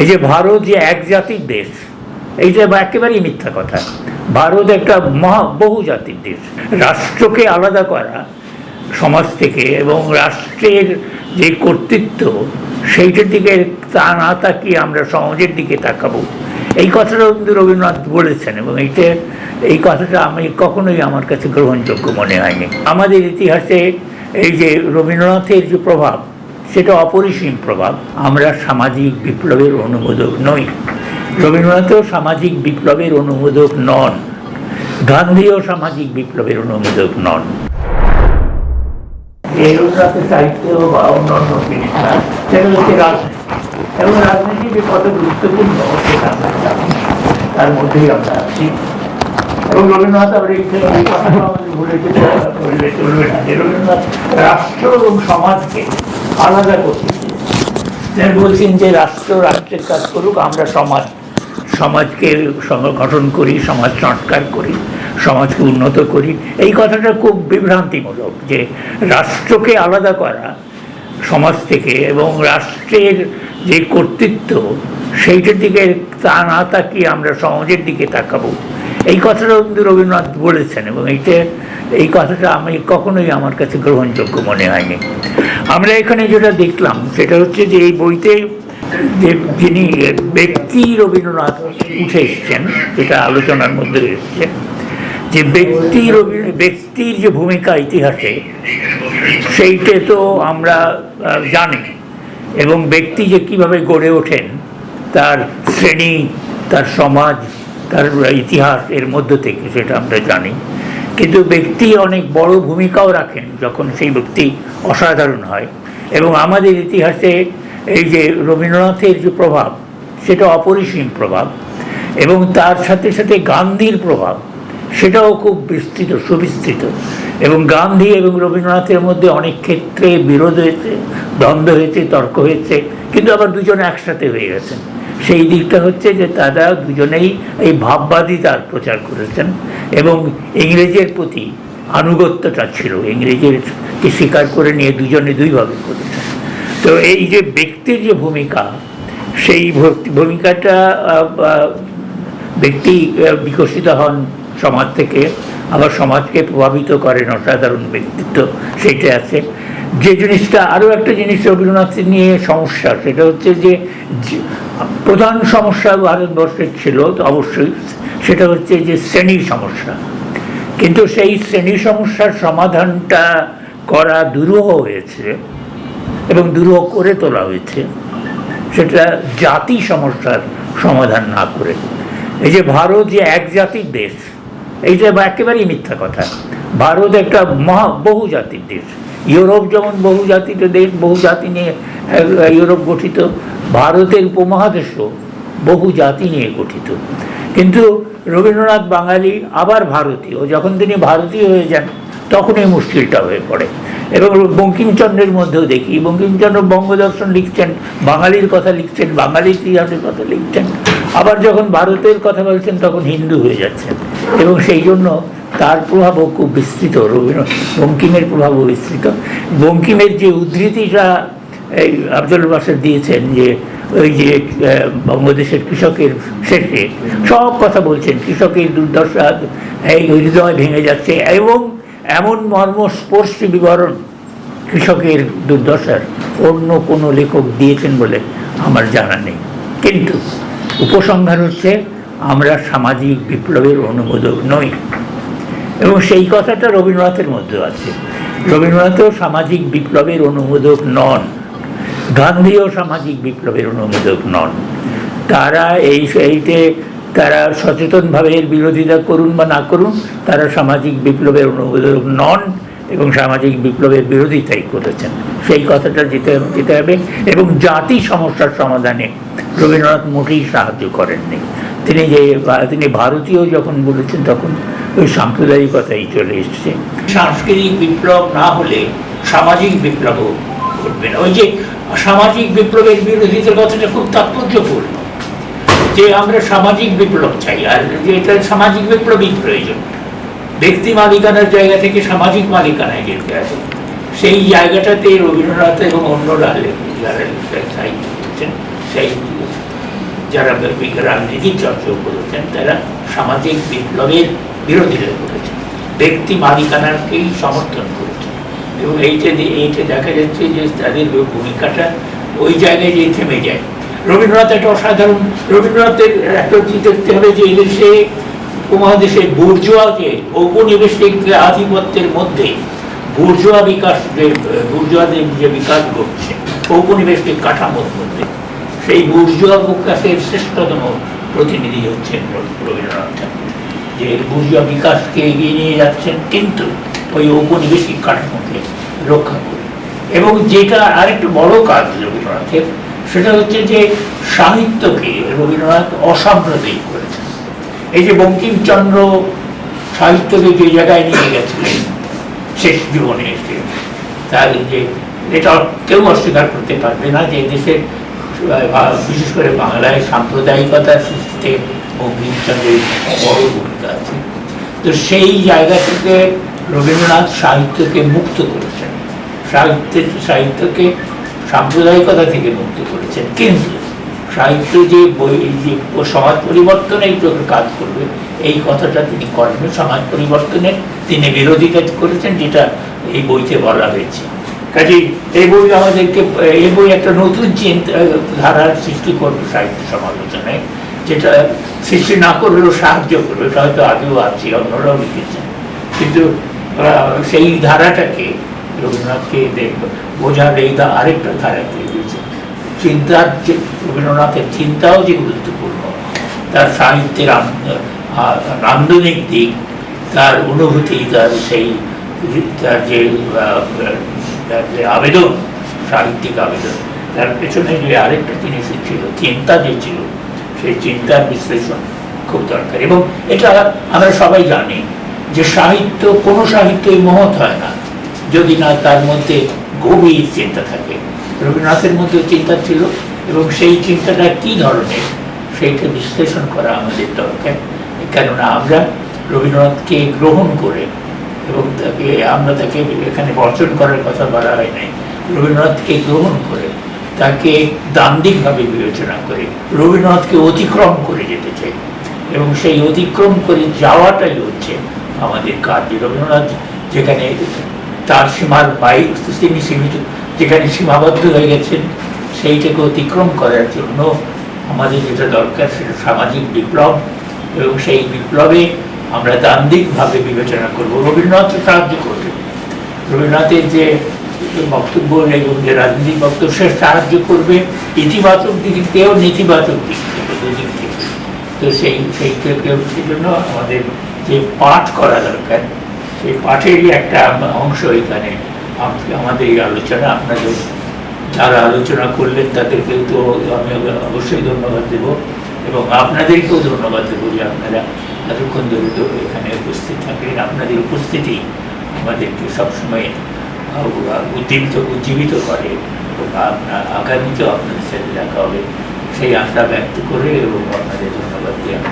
এই যে ভারত যে এক জাতির দেশ এইটা একেবারেই মিথ্যা কথা। ভারত একটা মহা বহু জাতির দেশ। রাষ্ট্রকে আলাদা করা সমাজ থেকে এবং রাষ্ট্রের যে কর্তৃত্ব, সেইটার দিকে তা না তাকিয়ে আমরা সমাজের দিকে তাকাবো। এই কথাটা কিন্তু রবীন্দ্রনাথ বলেছেন এবং এইটা, এই কথাটা আমি কখনোই আমার কাছে গ্রহণযোগ্য মনে হয়নি। আমাদের ইতিহাসে এই যে রবীন্দ্রনাথের যে প্রভাব সেটা অপরিসীম প্রভাব। আমরা সামাজিক বিপ্লবের অনুমোদক নই। রবীন্দ্রনাথও সামাজিক বিপ্লবের অনুমোদক নন। গান্ধীও সামাজিক বিপ্লবের অনুমোদক নন। রাজনীতি। যে কত গুরুত্বপূর্ণ তার মধ্যেই আমরা এবং রবীন্দ্রনাথ রাষ্ট্র এবং সমাজকে আলাদা করতে। বলছেন যে রাষ্ট্র রাষ্ট্রের কাজ করুক, আমরা সমাজ, সমাজকে সংগঠন করি, সমাজ সংস্কার করি, সমাজকে উন্নত করি। এই কথাটা খুব বিভ্রান্তিমূলক যে রাষ্ট্রকে আলাদা করা সমাজ থেকে এবং রাষ্ট্রের যে কর্তৃত্ব, সেইটার দিকে তা না তাকিয়ে আমরা সমাজের দিকে তাকাবো। এই কথাটা কিন্তু রবীন্দ্রনাথ বলেছেন এবং এইটা, এই কথাটা আমি কখনোই আমার কাছে গ্রহণযোগ্য মনে হয়নি। আমরা এখানে যেটা দেখলাম, সেটা হচ্ছে যে এই বইতে যিনি ব্যক্তি রবীন্দ্রনাথ উঠে এসছেন, যেটা আলোচনার মধ্যে এসছে যে ব্যক্তি ব্যক্তির যে ভূমিকা ইতিহাসে, সেইটা তো আমরা জানি। এবং ব্যক্তি যে কীভাবে গড়ে ওঠেন, তার শ্রেণি, তার সমাজ, তার ইতিহাস এর মধ্য থেকে সেটা আমরা জানি। কিন্তু ব্যক্তি অনেক বড় ভূমিকাও রাখেন যখন সেই ব্যক্তি অসাধারণ হয়। এবং আমাদের ইতিহাসে এই যে রবীন্দ্রনাথের যে প্রভাব, সেটা অপরিসীম প্রভাব এবং তার সাথে সাথে গান্ধীর প্রভাব, সেটাও খুব বিস্তৃত, সুবিস্তৃত। এবং গান্ধী এবং রবীন্দ্রনাথের মধ্যে অনেক ক্ষেত্রে বিরোধ হয়েছে, দ্বন্দ্ব হয়েছে, তর্ক হয়েছে, কিন্তু আবার দুজনে একসাথে হয়ে গেছেন। সেই দিকটা হচ্ছে যে তারা দুজনেই এই ভাববাদিতার প্রচার করেছেন এবং ইংরেজের প্রতি আনুগত্যটা ছিল। ইংরেজেরকে স্বীকার করে নিয়ে দুজনে দুইভাবে করেছেন। তো এই যে ব্যক্তির যে ভূমিকা, সেই ভূমিকাটা ব্যক্তি বিকশিত হন সমাজ থেকে, আবার সমাজকে প্রভাবিত করেন অসাধারণ ব্যক্তিত্ব, সেইটা আছে। যে জিনিসটা আরও একটা জিনিস রবীন্দ্রনাথের নিয়ে সমস্যা, সেটা হচ্ছে যে প্রধান সমস্যা ভারতবর্ষের ছিল অবশ্যই সেটা হচ্ছে যে শ্রেণির সমস্যা। কিন্তু সেই শ্রেণি সমস্যার সমাধানটা করা দুরূহ হয়েছে এবং দুরূহ করে তোলা হয়েছে। সেটা জাতি সমস্যার সমাধান না করে। এই যে ভারত যে এক জাতির দেশ, এইটা একেবারেই মিথ্যা কথা। ভারত একটা মহা বহু জাতির দেশ। ইউরোপ যেমন বহু জাতির দেশ বহু জাতি নিয়ে ইউরোপ গঠিত, ভারতের উপমহাদেশও বহু জাতি নিয়ে গঠিত। কিন্তু রবীন্দ্রনাথ বাঙালি আবার ভারতীয়। যখন তিনি ভারতীয় হয়ে যান তখন এই মুশকিলটা হয়ে পড়ে। এবং বঙ্কিমচন্দ্রের মধ্যেও দেখি, বঙ্কিমচন্দ্র বঙ্গদর্শন লিখছেন, বাঙালির কথা লিখছেন বাঙালির ইতিহাসের কথা লিখছেন। আবার যখন ভারতের কথা বলছেন তখন হিন্দু হয়ে যাচ্ছেন। এবং সেই জন্য তার প্রভাবও খুব বিস্তৃত রবীন্দ্র বঙ্কিমের প্রভাবও বিস্তৃত। বঙ্কিমের যে উদ্ধৃতিটা এই আফজল বাসার দিয়েছেন যে ওই যে আহ, বঙ্গদেশের কৃষকের শেষে সব কথা বলছেন কৃষকের দুর্দশা এই হৃদয় ভেঙে যাচ্ছে এবং এমন মর্মস্পর্শী বিবরণ কৃষকের দুর্দশার অন্য কোনো লেখক দিয়েছেন বলে আমার জানা নেই। কিন্তু উপসংহার হচ্ছে, আমরা সামাজিক বিপ্লবের অনুমোদক নই। এবং সেই কথাটা রবীন্দ্রনাথের মধ্যে আছে। রবীন্দ্রনাথও সামাজিক বিপ্লবের অনুমোদক নন। গান্ধীও সামাজিক বিপ্লবের অনুমোদক নন। তারা এই এইতে তারা সচেতনভাবে এর বিরোধিতা করুন বা না করুন, তারা সামাজিক বিপ্লবের অনুমোদক নন। এবং সামাজিক বিপ্লবের বিরোধিতাই করেছেন। সেই কথাটা যেতে যেতে হবে এবং জাতি সমস্যার সমাধানে রবীন্দ্রনাথ মোটেই সাহায্য করেননি। তিনি যে, তিনি ভারতীয় যখন বলেছেন তখন ওই সাম্প্রদায়িকতাই চলে এসছে। সাংস্কৃতিক বিপ্লব না হলে সামাজিক বিপ্লবও ঘটবে না। ওই যে সামাজিক বিপ্লবের বিরোধিতার কথাটা খুব তাৎপর্যপূর্ণ। যে আমরা সামাজিক বিপ্লব চাই, আর যে এটা সামাজিক বিপ্লবই প্রয়োজন। ব্যক্তি মালিকানার জায়গা থেকে সামাজিক মালিকানায় যেতে হবে সেই জায়গাটাতে রবীন্দ্রনাথ এবং অন্যরা যারা সাহিত্য যারা রাজনীতির চর্চাও করেছেন, তারা সামাজিক বিপ্লবের বিরোধিতা করেছেন। ব্যক্তি মালিকানাকেই সমর্থন করেছেন। এবং এইটা এইটা দেখা যাচ্ছে যে তাদের ভূমিকাটা, ওই জায়গায় যে থেমে যায়। রবীন্দ্রনাথ একটা অসাধারণ রবীন্দ্রনাথের একটা দেখতে হবে যে এদেশে উপমহাদেশে বুর্জোয়া যে ঔপনিবেশিক আধিপত্যের মধ্যে বুর্জোয়া বিকাশ যে বুর্জোয়াদের যে বিকাশ ঘটছে, ঔপনিবেশিক কাঠামোর মধ্যে, সেই বুর্জোয়া বিকাশের শ্রেষ্ঠতম প্রতিনিধি হচ্ছেন রবীন্দ্রনাথ যে বুর্জোয়া বিকাশকে এগিয়ে নিয়ে যাচ্ছেন কিন্তু ওই ঔপনিবেশিক কাঠামোকে রক্ষা করে। এবং যেটা আরেকটু বড় কাজ রবীন্দ্রনাথের, সেটা হচ্ছে যে সাহিত্যকে রবীন্দ্রনাথ অসাম্প্রদায়িক এই যে বঙ্কিমচন্দ্র সাহিত্যকে যে জায়গায় নিয়ে গেছিলেন শেষ জীবনে এসে, তার যে এটা কেউ অস্বীকার করতে পারবে না যে দেশের বিশেষ করে বাংলায় সাম্প্রদায়িকতার সৃষ্টিতে বঙ্কিমচন্দ্রের বড় ভূমিকা আছে। তো সেই জায়গা থেকে রবীন্দ্রনাথ সাহিত্যকে মুক্ত করেছেন। সাহিত্যের সাহিত্যকে সাম্প্রদায়িকতা থেকে মুক্ত করেছেন। কিন্তু সাহিত্য যে বই, যে সমাজ পরিবর্তনের জন্য কাজ করবে, এই কথাটা তিনি করেন। সমাজ পরিবর্তনের তিনি বিরোধিতা করেছেন, যেটা এই বইতে বলা হয়েছে। কাজেই এই বই আমাদেরকে, এই বই একটা নতুন চিন্তা ধারার সৃষ্টি করবে সাহিত্য সমালোচনায়, যেটা সৃষ্টি না করলেও সাহায্য করবে, এটা হয়তো আগেও আছে, অন্যরাও লিখেছেন। কিন্তু সেই ধারাটাকে রবীন্দ্রনাথকে বোঝার এই আরেকটা ধারা তৈরি হয়েছে। চিন্তার যে, রবীন্দ্রনাথের চিন্তাও যে গুরুত্বপূর্ণ, তার সাহিত্যের নান্দনিক দিক, তার অনুভূতি, তার সেই তার যে আবেদন, সাহিত্যিক আবেদন, তার পেছনে যে আরেকটা জিনিস ছিল, চিন্তা যে ছিল, সেই চিন্তার বিশ্লেষণ খুব দরকার। এবং এটা আমরা সবাই জানি যে সাহিত্য, কোনো সাহিত্যই মহৎ হয় না, যদি না তার মধ্যে গভীর চিন্তা থাকে। রবীন্দ্রনাথের মধ্যে চিন্তা ছিল এবং সেই চিন্তাটা কি ধরনের সেইটা বিশ্লেষণ করা আমাদের দরকার। কেননা আমরা রবীন্দ্রনাথকে গ্রহণ করে এবং তাকে, আমরা তাকে এখানে বর্জন করার কথা বলা হয় নাই। রবীন্দ্রনাথকে গ্রহণ করে তাকে দান্দিকভাবে বিবেচনা করে, রবীন্দ্রনাথকে অতিক্রম করে যেতে চাই। এবং সেই অতিক্রম করে যাওয়াটাই হচ্ছে আমাদের কাজ রবীন্দ্রনাথ যেখানে তার সীমার বাইরে, তিনি সীমিত যেখানে সীমাবদ্ধ হয়ে গেছেন, সেইটাকে অতিক্রম করার জন্য আমাদের যেটা দরকার সেটা সামাজিক বিপ্লব এবং সেই বিপ্লবে আমরা দান্দিকভাবে বিবেচনা করব। রবীন্দ্রনাথ সাহায্য করবে। রবীন্দ্রনাথের যে বক্তব্য এবং যে রাজনৈতিক বক্তব্য, সে সাহায্য করবে। ইতিবাচক দিক থেকেও নেতিবাচক দিক থেকে দুদিক থেকে। তো সেই সেই থেকে জন্য আমাদের যে পাঠ করা দরকার, সেই পাঠেরই একটা অংশ এখানে আম- আমাদের এই আলোচনা, আপনাদের যারা আলোচনা করলেন তাদেরকেও তো আমি অবশ্যই ধন্যবাদ দেব এবং আপনাদেরকেও ধন্যবাদ দেবো যে আপনারা এতক্ষণ ধরে তো এখানে উপস্থিত থাকলেন। আপনাদের উপস্থিতি আমাদেরকে সবসময় উজ্জীবিত উজ্জীবিত করে এবং আপনার আগামীতেও আপনাদের সাথে দেখা হবে। সেই আশা ব্যক্ত করে এবং আপনাদের ধন্যবাদ দিয়ে আমি